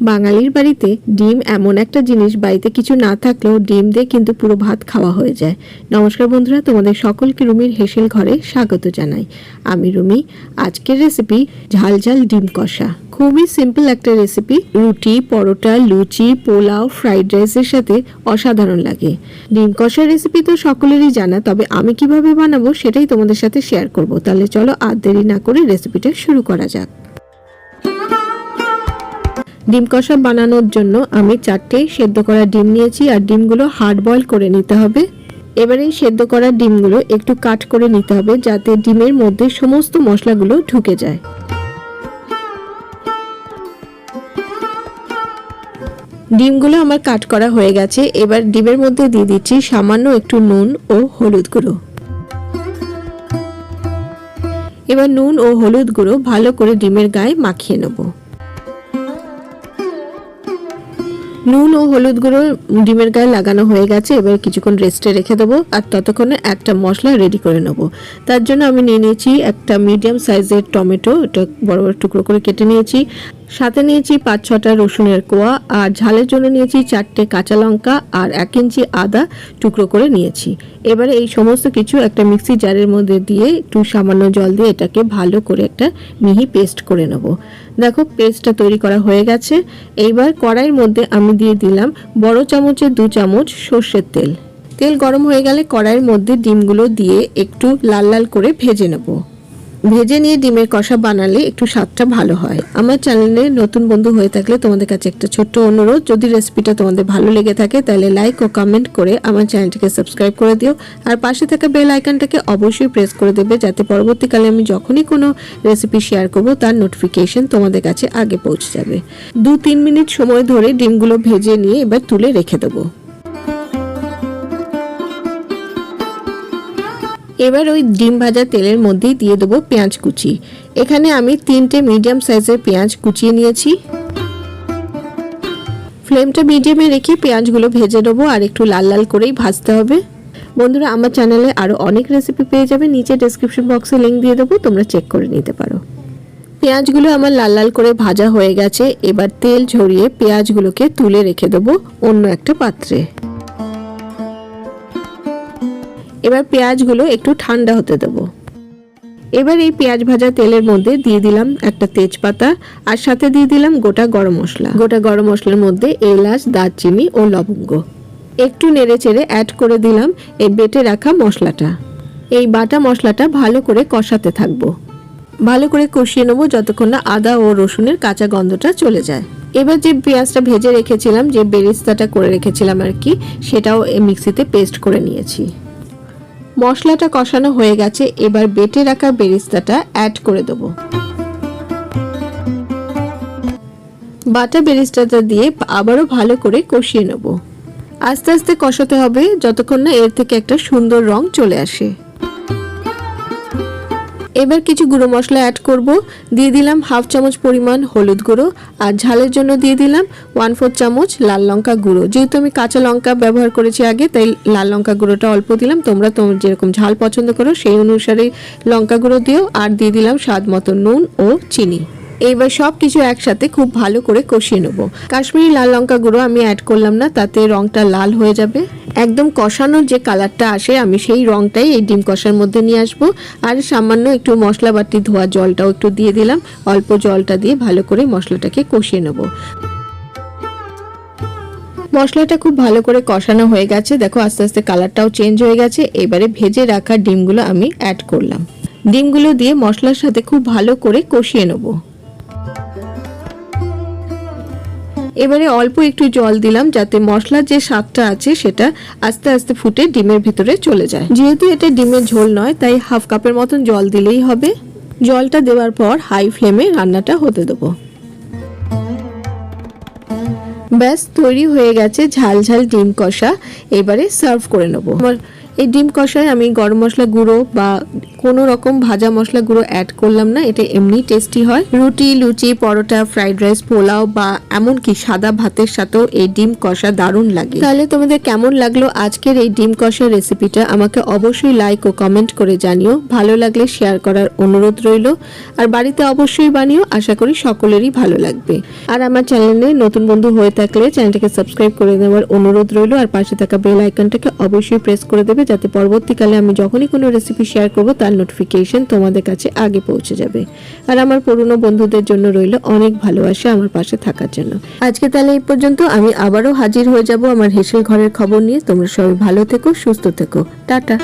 বাঙালির বাড়িতে ডিম এমন একটা জিনিস, বাড়িতে কিছু না থাকলেও ডিম দিয়ে কিন্তু পুরো ভাত খাওয়া হয়ে যায়। নমস্কার বন্ধুরা, তোমাদের সকলকে রুমির হেসেল ঘরে স্বাগত জানাই। আমি রুমি, আজকের রেসিপি ঝাল ঝাল ডিম কষা। খুবই সিম্পল একটা রেসিপি রুটি, পরোটা, লুচি, পোলাও ফ্রাইড রাইসের সাথে অসাধারণ লাগে। ডিম কষার রেসিপি তো সকলেরই জানা, তবে আমি কীভাবে বানাবো সেটাই তোমাদের সাথে শেয়ার করব। তাহলে চলো আর দেরি না করে রেসিপিটা শুরু করা যাক। ডিম কষা বানানোর জন্য আমি চারটে সেদ্ধ করা ডিম নিয়েছি আর ডিমগুলো হার্ড বয়েল করে নিতে হবে। এবারে এই সেদ্ধ করা ডিমগুলো একটু কাট করে নিতে হবে যাতে ডিমের মধ্যে সমস্ত মশলাগুলো ঢুকে যায়। ডিমগুলো আমার কাট করা হয়ে গেছে, এবার ডিমের মধ্যে দিয়ে দিচ্ছি সামান্য একটু নুন ও হলুদ গুঁড়ো। এবার নুন ও হলুদ গুঁড়ো ভালো করে ডিমের গায়ে মাখিয়ে নেব। নুন ও হলুদ গুঁড়ো ডিমের গায়ে লাগানো হয়ে গেছে, এবার কিছুক্ষণ রেস্টে রেখে দেবো আর ততক্ষণে একটা মশলা রেডি করে নেব। তার জন্য আমি নিয়ে নিয়েছি একটা মিডিয়াম সাইজের টমেটো, এটা বড় বড় টুকরো করে কেটে নিয়েছি। সাথে নিয়েছি পাঁচ ছটা রসুনের কোয়া, আর ঝালের জন্য নিয়েছি চারটে কাঁচা লঙ্কা আর এক ইঞ্চি আদা টুকরো করে নিয়েছি। এবারে এই সমস্ত কিছু একটা মিক্সি জারের মধ্যে দিয়ে একটু সামান্য জল দিয়ে এটাকে ভালো করে একটা মিহি পেস্ট করে নেব। দেখো, পেস্টটা তৈরি করা হয়ে গেছে। এইবার কড়াইয়ের মধ্যে আমি দিয়ে দিলাম বড় চামচের দু চামচ সর্ষের তেল। তেল গরম হয়ে গেলে কড়াইয়ের মধ্যে ডিমগুলো দিয়ে একটু লাল লাল করে ভেজে নেব। ভেজে নিয়ে ডিমের কষা বানালে একটু স্বাদটা ভালো হয়। আমার চ্যানেলে নতুন বন্ধু হয়ে থাকলে তোমাদের কাছে একটা ছোট্ট অনুরোধ, যদি রেসিপিটা তোমাদের ভালো লেগে থাকে তাহলে লাইক ও কমেন্ট করে আমার চ্যানেলটিকে সাবস্ক্রাইব করে দিও। আর পাশে থাকা বেল আইকনটাকে অবশ্যই প্রেস করে দেবে যাতে পরবর্তীকালে আমি যখনই কোনো রেসিপি শেয়ার করব, তার নোটিফিকেশন তোমাদের কাছে আগে পৌঁছে যাবে। দু তিন মিনিট সময় ধরে ডিমগুলো ভেজে নিয়ে এবার তুলে রেখে দেবো। এবার ওই ডিম ভাজা তেলের মধ্যেই দিয়ে দেবো পেঁয়াজ কুচি। এখানে আমি তিনটে মিডিয়াম সাইজের পেঁয়াজ কুচিয়ে নিয়েছি। ফ্লেমটা মিডিয়ামে রেখে পেঁয়াজগুলো ভেজে নেব আর একটু লাল লাল করেই ভাজতে হবে। বন্ধুরা, আমার চ্যানেলে আরও অনেক রেসিপি পেয়ে যাবে। নিচে ডেসক্রিপশন বক্সে লিঙ্ক দিয়ে দেবো, তোমরা চেক করে নিতে পারো। পেঁয়াজগুলো আমার লাল লাল করে ভাজা হয়ে গেছে। এবার তেল ঝরিয়ে পেঁয়াজগুলোকে তুলে রেখে দেবো অন্য একটা পাত্রে। এবার পেঁয়াজগুলো একটু ঠান্ডা হতে দেবো। এবার এই পেঁয়াজ ভাজা তেলের মধ্যে দিয়ে দিলাম একটা তেজপাতা আর সাথে দিয়ে দিলাম গোটা গরম মশলা। গোটা গরম মশলার মধ্যে এলাচ, দারচিনি ও লবঙ্গ। একটু নেড়ে চেড়ে অ্যাড করে দিলাম এই বেটে রাখা মশলাটা। এই বাটা মশলাটা ভালো করে কষাতে থাকব। ভালো করে কষিয়ে নেব যতক্ষণ না আদা ও রসুনের কাঁচা গন্ধটা চলে যায়। এবার যে পেঁয়াজটা ভেজে রেখেছিলাম, যে বেরিস্তাটা করে রেখেছিলাম আর কি, সেটাও মিক্সিতে পেস্ট করে নিয়েছি। মশলাটা কষানো হয়ে গেছে, এবার বেটে রাখা বেরিস্তাটা অ্যাড করে দেব। বাটা বেরিস্তাটা দিয়ে আবারও ভালো করে কষিয়ে নেব। আস্তে আস্তে কষাতে হবে, যতক্ষণ না এর থেকে একটা সুন্দর রং চলে আসে। এবার কিছু গুঁড়ো মশলা অ্যাড করব। দিয়ে দিলাম হাফ চামচ পরিমাণ হলুদ গুঁড়ো আর ঝালের জন্য দিয়ে দিলাম ওয়ান ফোর চামচ লাল লঙ্কা গুঁড়ো। যেহেতু আমি কাঁচা লঙ্কা ব্যবহার করেছি আগে, তাই লাল লঙ্কা গুঁড়োটা অল্প দিলাম। তোমরা তোমার যেরকম ঝাল পছন্দ করো, সেই অনুসারে লঙ্কা গুঁড়ো দিও। আর দিয়ে দিলাম স্বাদ মতো নুন ও চিনি। এইবার সব কিছু একসাথে খুব ভালো করে কষিয়ে নেব। কাশ্মীরি লাল লঙ্কা গুঁড়ো আমি অ্যাড করলাম না, তাতে রংটা লাল হয়ে যাবে। একদম কষানোর যে কালারটা আসে, আমি সেই রংটাই এই ডিম কষার মধ্যে নিয়ে আসব। আর সামান্য একটু মশলা বাটি ধোয়া জলটাও একটু দিয়ে দিলাম। অল্প জলটা দিয়ে ভালো করে মশলাটাকে কষিয়ে নেব। মশলাটা খুব ভালো করে কষানো হয়ে গেছে। দেখো, আস্তে আস্তে কালারটাও চেঞ্জ হয়ে গেছে। এবারে ভেজে রাখা ডিমগুলো আমি অ্যাড করলাম। ডিমগুলো দিয়ে মশলার সাথে খুব ভালো করে কষিয়ে নেব। এবারে অল্প একটু জল দিলাম যাতে মশলার যে স্বাদটা আছে সেটা আস্তে আস্তে ফুটে ডিমের ভিতরে চলে যায়। যেহেতু এটা ডিমের ঝোল নয়, তাই হাফ কাপের মতন জল দিলেই হবে। জলটা দেওয়ার পর হাই ফ্লেমে রান্নাটা হতে দেবো। ব্যাস, তৈরি হয়ে গেছে ঝাল ঝাল ডিম কষা। এবারে সার্ভ করে নেব। আমার এই ডিম কষায় আমি গরম মশলা গুঁড়ো বা কোনো রকম ভাজা মশলা গুঁড়ো অ্যাড করলাম না, এটা এমনি টেস্টি হয়। রুটি, লুচি, পরোটা ফ্রাইড রাইস পোলাও বা এমনকি সাদা ভাতের সাথেও এই ডিম কষা দারুণ লাগে। তাহলে তোমাদের কেমন লাগল আজকের এই ডিম কষার রেসিপিটা আমাকে অবশ্যই লাইক ও কমেন্ট করে জানিও। ভালো লাগলে শেয়ার করার অনুরোধ রইল। আর বাড়িতে অবশ্যই বানিও, আশা করি সকলেরই ভালো লাগবে। আর আমার চ্যানেলে নতুন বন্ধু হয়ে থাকলে চ্যানেলটাকে সাবস্ক্রাইব করে দেওয়ার অনুরোধ রইল। আর পাশে থাকা বেল আইকনটাকে অবশ্যই প্রেস করে দেবে যাতে পরবর্তীকালে আমি যখনই কোনো রেসিপি শেয়ার করব, তার নোটিফিকেশন তোমাদের কাছে আগে পৌঁছে যাবে। আর আমার পুরনো বন্ধুদের জন্য রইল অনেক ভালোবাসা আমার পাশে থাকার জন্য। আজকে তাহলে এই পর্যন্ত, আমি আবারও হাজির হয়ে যাব আমার হেসেল ঘরের খবর নিয়ে। তোমরা সবাই ভালো থেকো, সুস্থ থেকো। টাটা।